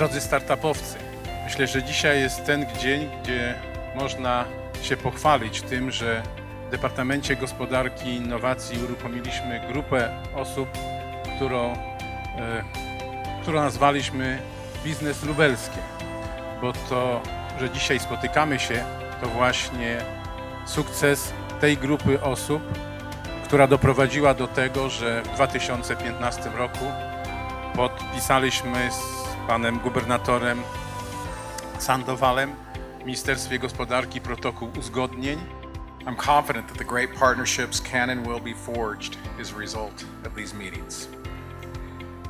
Drodzy startupowcy, myślę, że dzisiaj jest ten dzień, gdzie można się pochwalić tym, że w Departamencie Gospodarki i Innowacji uruchomiliśmy grupę osób, którą, e, którą nazwaliśmy Biznes Lubelskie, bo to, że dzisiaj spotykamy się, to właśnie sukces tej grupy osób, która doprowadziła do tego, że w 2015 roku podpisaliśmy z panem gubernatorem Sandowalem w Ministerstwie Gospodarki protokół uzgodnień. I'm confident that the great partnerships can and will be forged as a result of these meetings.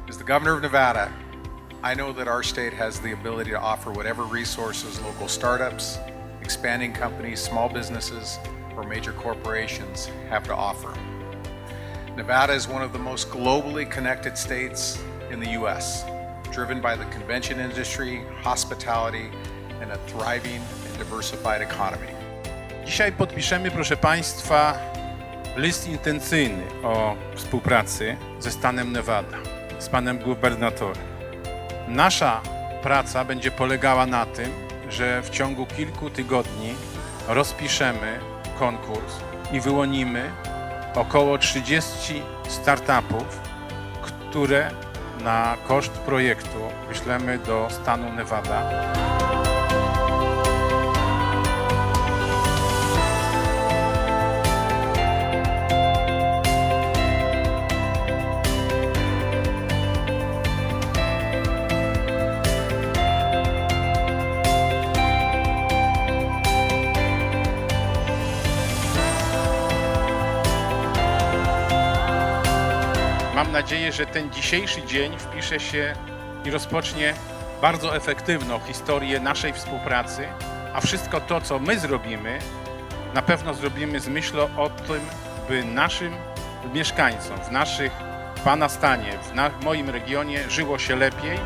As the governor of Nevada, I know that our state has the ability to offer whatever resources local startups, expanding companies, small businesses, or major corporations have to offer. Nevada is one of the most globally connected states in the U.S., driven by the convention industry, hospitality, and a thriving and diversified economy. Dzisiaj podpiszemy, proszę Państwa, list intencyjny o współpracy ze stanem Nevada, z panem gubernatorem. Nasza praca będzie polegała na tym, że w ciągu kilku tygodni rozpiszemy konkurs i wyłonimy około 30 startupów, które na koszt projektu wyślemy do stanu Nevada. Mam nadzieję, że ten dzisiejszy dzień wpisze się i rozpocznie bardzo efektywną historię naszej współpracy, a wszystko to, co my zrobimy, na pewno zrobimy z myślą o tym, by naszym mieszkańcom w naszych Pana stanie, w, na, w moim regionie żyło się lepiej.